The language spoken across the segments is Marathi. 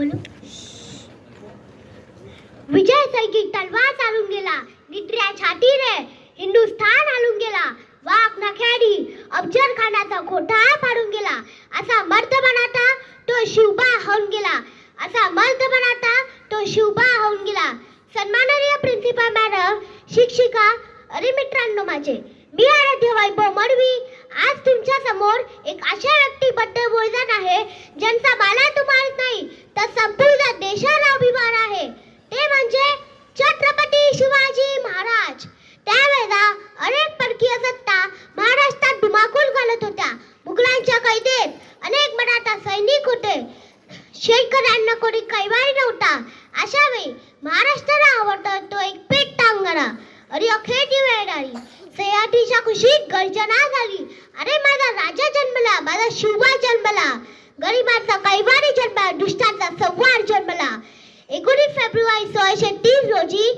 बोलू? विजय सैनिक तलवार चालून गेला. निद्र्या छातीने हिंदुस्थान हालून गेला. वाघ नख्याडी अफजल खानाचा खोटा फाडून गेला. असा मर्द बनाता तो शिवबा होऊन गेला. असा मर्द बनाता तो शिवबा होऊन गेला. सन्माननीय प्रिन्सिपल मॅडम शिक्षिका अरे मित्रांनो माझे मी आराध्य वैभव कोणी कैवारी नव्हता. अशा वेळी महाराष्ट्राला आवडतो तो एक पेट टांगणा अरे अखेरची वेळ आली सयाटीच्या खुशीत गर्जना झाली. अरे माझा राजा जन्मला माझा शिवबा जन्मला. गरिबांचा कैवारी जन्मला दुष्टाचा संवार जन्मला. एकोणीस फेब्रुवारी सोळाशे तीस रोजी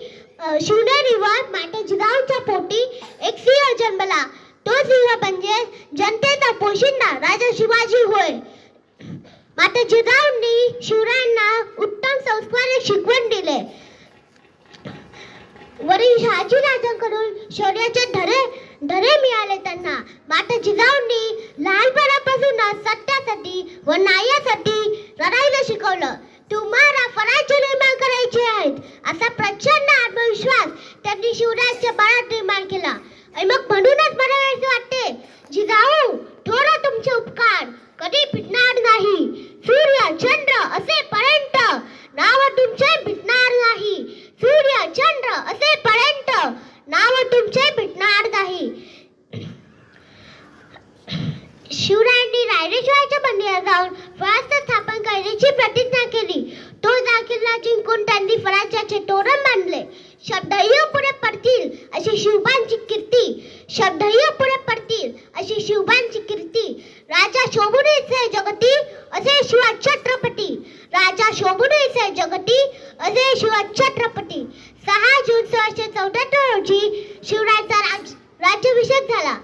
शिवनेरीवर माता जिजाऊच्या पोटी एक सिंह जन्मला. तो सिंह म्हणजे जनतेचा पोशिंदा राजा शिवाजी होय. माता जिजाऊंनी शिवरायांना उत्तम संस्कार शिकवण दिले. वरील शहाजी राजांकडून शौर्याचे धरे धरे मिळाले त्यांना. माता जिजाऊंनी लहानपणापासून सत्यासाठी व न्यायासाठी लढायला शिकवलं. तुम्हाला फराचे निर्माण करायचे आहेत. असा प्रचंड आत्मविश्वास त्यांनी शिवरायांच्या बाळात निर्माण केला. आणि मग म्हणूनच मला असं वाटते जिजाऊ थोडा तुमचे उपकार कधी पिटणार नाही. सूर्य चंद्र असेपर्यंत नाव तुमचे भेटणार नाही. सूर्य चंद्र असेपर्यंत नाव तुमचे भेटणार नाही. शिवरायांनी रायरेश्वराच्या मंदिरात जाऊन फरास्त स्थापन करण्याची प्रतिज्ञा राजा जगती. असे शिवा छत्रपती. सहा जून सोळाशे चौदा रोजी शिवरायांचा राज राज्याभिषेक झाला.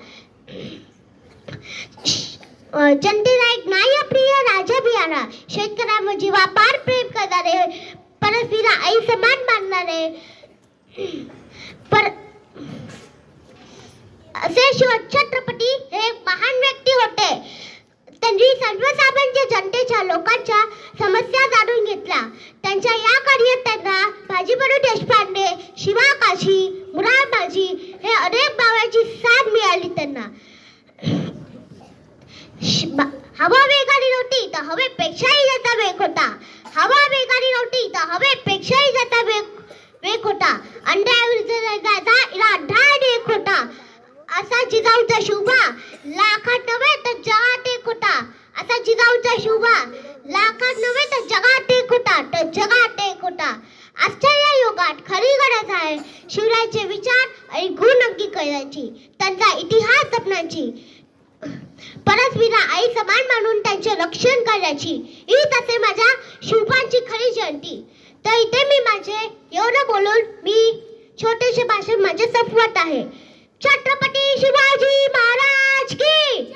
अ, जनतेला एक न्यायप्रिय राजा बियाणा आला शेतकऱ्यांवर जीवापार प्रेम करणारे परस्पीला आई समान मानणारे. पर असे शिव छत्रपती हे महान व्यक्ती होते. त्यांनी सर्वसामान्य जनतेच्या लोकांच्या हे अनेक साथ मिळाली त्यांना. हवा वेगाने नव्हती तर हवेपेक्षाही जाता वेग होता. हवा वेगाने नव्हती तर हवेपेक्षाही जाता वेग वेग होता. अंड्याविरुद्ध इला एक होता. असा जिजाऊचा शुभा लाखात नव्हे तर जगात एक होता. असा जिजाऊचा शुभा रूढी नक्की करायची त्यांचा इतिहास जपण्याची. परस्परा आई समान मानून त्यांचे रक्षण करायची ही तसे माझ्या शिवपांची खरी जयंती. तर इथे मी माझे एवढं बोलून मी छोटेसे भाषण माझे संपवत आहे. छत्रपती शिवाजी महाराज की